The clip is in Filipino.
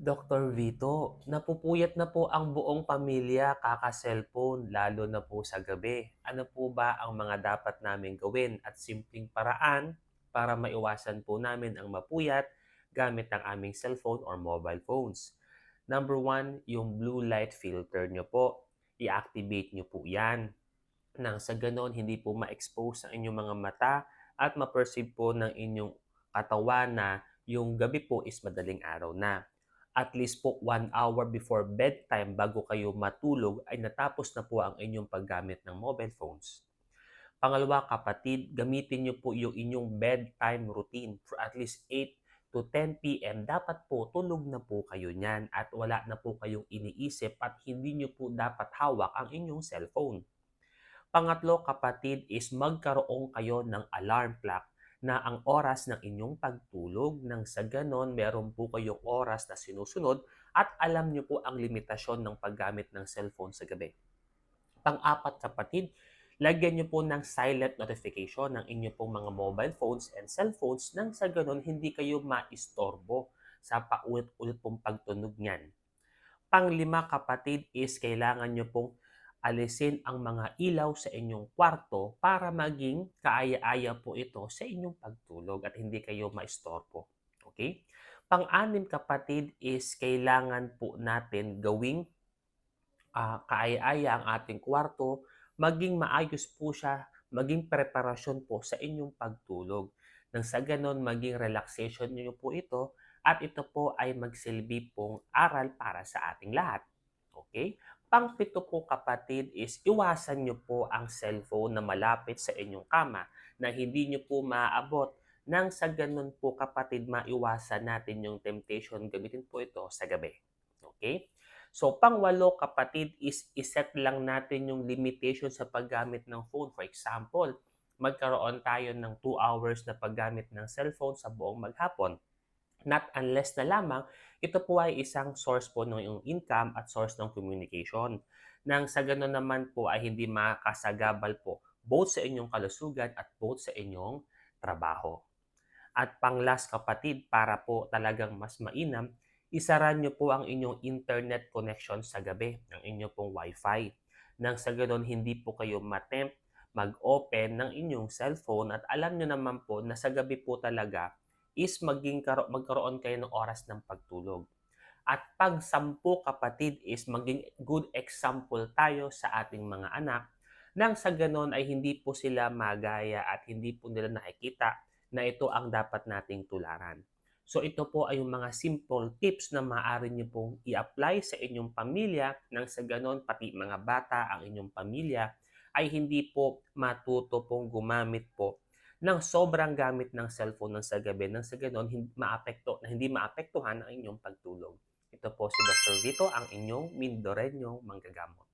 Dr. Vito, napupuyat na po ang buong pamilya kaka-cellphone, lalo na po sa gabi. Ano po ba ang mga dapat namin gawin at simpleng paraan para maiwasan po namin ang mapuyat gamit ang aming cellphone or mobile phones? Number one, yung blue light filter nyo po. I-activate nyo po yan. Nang sa ganon, hindi po ma-expose ang inyong mga mata at ma-perceive po ng inyong katawan na yung gabi po is madaling araw na at least po one hour before bedtime bago kayo matulog ay natapos na po ang inyong paggamit ng mobile phones. Pangalawa, kapatid, gamitin niyo po yung inyong bedtime routine for at least 8 to 10 p.m. Dapat po tulog na po kayo niyan at wala na po kayong iniisip at hindi niyo po dapat hawak ang inyong cellphone. Pangatlo, kapatid, is magkaroon kayo ng alarm clock na ang oras ng inyong pagtulog nang sa ganon meron po kayong oras na sinusunod at alam nyo po ang limitasyon ng paggamit ng cellphone sa gabi. Pang-apat kapatid, lagyan nyo po ng silent notification ng inyo pong mga mobile phones and cellphones nang sa ganon hindi kayo maistorbo sa paulit-ulit pong pagtunog niyan. Panglima kapatid is kailangan nyo pong alisin ang mga ilaw sa inyong kwarto para maging kaaya-aya po ito sa inyong pagtulog at hindi kayo maistorbo. Okay? Pang-anim kapatid is kailangan po natin gawing uh, kaaya-aya ang ating kwarto, maging maayos po siya, maging preparasyon po sa inyong pagtulog. Nang sa ganon, maging relaxation niyo po ito at ito po ay magsilbi pong aral para sa ating lahat. Okay? Pangpito po kapatid is iwasan nyo po ang cellphone na malapit sa inyong kama na hindi nyo po maaabot nang sa ganun po kapatid maiwasan natin yung temptation gamitin po ito sa gabi. Okay? So pangwalo kapatid is iset lang natin yung limitation sa paggamit ng phone. For example, magkaroon tayo ng 2 hours na paggamit ng cellphone sa buong maghapon Not unless na lamang, ito po ay isang source po ng iyong income at source ng communication. Nang sa ganun naman po ay hindi makasagabal po both sa inyong kalusugan at both sa inyong trabaho. At pang last kapatid, para po talagang mas mainam, isaran nyo po ang inyong internet connection sa gabi, ng inyong pong wifi. Nang sa ganun, hindi po kayo matempt mag-open ng inyong cellphone at alam nyo naman po na sa gabi po talaga is maging karo- magkaroon kayo ng oras ng pagtulog. At pag sampu kapatid is maging good example tayo sa ating mga anak nang sa ganon ay hindi po sila magaya at hindi po nila nakikita na ito ang dapat nating tularan. So ito po ay yung mga simple tips na maaari niyo pong i-apply sa inyong pamilya nang sa ganon pati mga bata ang inyong pamilya ay hindi po matuto pong gumamit po ng sobrang gamit ng cellphone ng sa gabi nang sa ganon hindi maapekto na hindi maapektuhan ang inyong pagtulog. Ito po si Dr. Vito, ang inyong Mindoreño manggagamot.